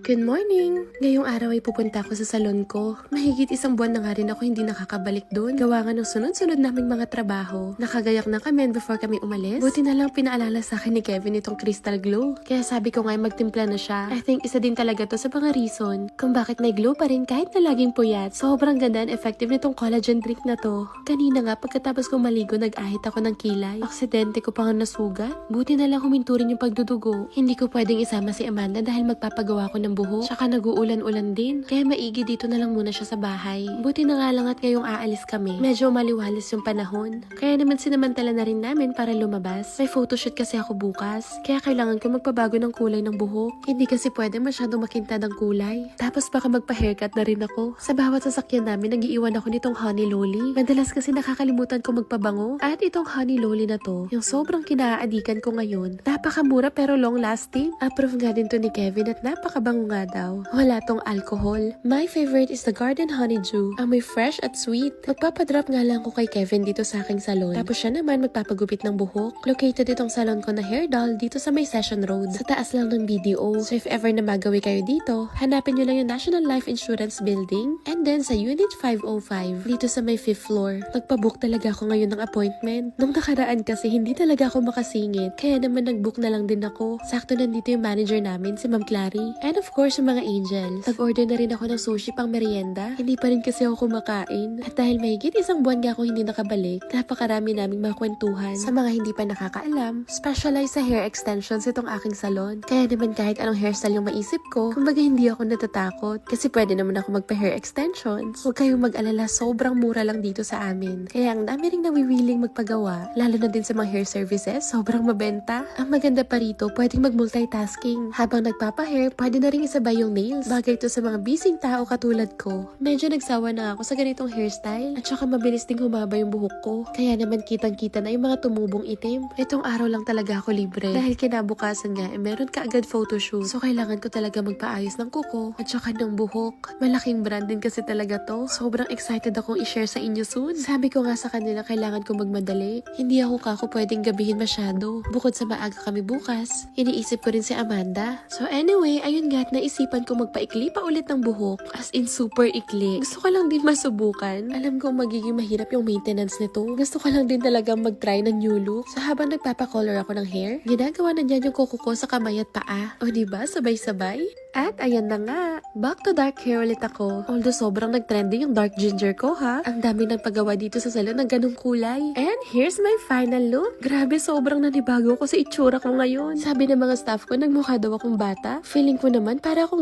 Good morning! Ngayong araw ay pupunta ako sa salon ko. Mahigit isang buwan na nga rin ako hindi nakakabalik doon. Gawa nga ng sunod-sunod naming mga trabaho. Nakagayak na kami before kami umalis. Buti na lang pinaalala sa akin ni Kevin itong crystal glow. Kaya sabi ko nga magtimpla na siya. I think isa din talaga to sa mga reason kung bakit may glow pa rin kahit na laging puyat. Sobrang ganda and effective nitong collagen drink na to. Kanina nga pagkatapos kong maligo nag-ahit ako ng kilay. Aksidente ko pa nga nasugat. Buti na lang huminto rin yung pagdudugo. Hindi ko pwedeng isama si Amanda dahil magpapagawa ko ng buhok. Tsaka nag-uulan-ulan din. Kaya maigi dito na lang muna siya sa bahay. Buti na nga lang at ngayong aalis kami. Medyo maliwalas yung panahon. Kaya naman sinamantala na rin namin para lumabas. May photoshoot kasi ako bukas. Kaya kailangan ko magpabago ng kulay ng buhok. Hindi kasi pwede masyadong makintad ang kulay. Tapos baka magpa-haircut na rin ako. Sa bawat sasakyan namin, nagiiwan ako nitong honey lolly. Madalas kasi nakakalimutan ko magpabango. At itong honey lolly na to, yung sobrang kinaadikan ko ngayon. Napakamura pero long lasting. Approve nga din to ni Kevin at napakabango nga daw. Wala tong alcohol. My favorite is the Garden Honeydew. Ang may fresh at sweet. Magpapadrop nga lang ko kay Kevin dito sa aking salon. Tapos siya naman magpapagupit ng buhok. Located itong salon ko na hair doll dito sa may Session Road. Sa taas lang ng BDO. So if ever na magawi kayo dito, hanapin nyo lang yung National Life Insurance Building and then sa Unit 505 dito sa may 5th floor. Nagpabook talaga ako ngayon ng appointment. Nung nakaraan kasi hindi talaga ako makasingit. Kaya naman nagbook na lang din ako. Sakto nandito yung manager namin, si Ma'am Clary. And of course, yung mga angels. Nag-order na rin ako ng sushi pang merienda. Hindi pa rin kasi ako kumakain. At dahil mahigit isang buwan nga ako hindi nakabalik, napakarami naming mga. Sa mga hindi pa nakakaalam, specialized sa hair extensions itong aking salon. Kaya naman kahit anong hairstyle yung maisip ko, kumbaga hindi ako natatakot. Kasi pwede naman ako magpa-hair extensions. Huwag kayong mag-alala, sobrang mura lang dito sa amin. Kaya ang dami ring nawiwiling magpagawa, lalo na din sa mga hair services, sobrang mabenta. Ang maganda pa rito, pwedeng mag-multitasking. Habang nagpapa-hair, pwede na rin isabay yung nails. Bagay to sa mga busy tao katulad ko. Medyo nagsawa na ako sa ganitong hairstyle at saka mabilis ding humaba yung buhok ko. Kaya naman kitang-kita na yung mga tumubong itim. Itong araw lang talaga ako libre. Dahil kinabukasan nga, eh, meron ka agad photoshoot. So kailangan ko talaga magpaayos ng kuko at saka ng buhok. Malaking brand din kasi talaga to. Sobrang excited akong i-share sa inyo soon. Sabi ko nga sa kanila, kailangan ko magmadali. Hindi ako kako pwedeng gabihin masyado. Bukod sa maaga kami bukas, iniisip ko rin si Amanda. So anyway, ayun nga at naisipan ko magpaikli pa ulit ng buhok. As in super ikli. Gusto ko lang din masubukan. Alam ko magiging mahirap yung maintenance nito. Gusto ko lang din talagang mag-try ng new look. So habang nagpapakolor ako ng hair, ginagawa na dyan yung kuko ko sa kamay at paa. O diba, sabay-sabay? At ayan na nga, back to dark hair ulit ako. Although sobrang nag-trending yung dark ginger ko ha. Ang dami ng paggawa dito sa salon ng ganong kulay. And here's my final look. Grabe, sobrang nanibago ko sa itsura ko ngayon. Sabi ng mga staff ko, nagmukha daw akong bata. Feeling ko naman para akong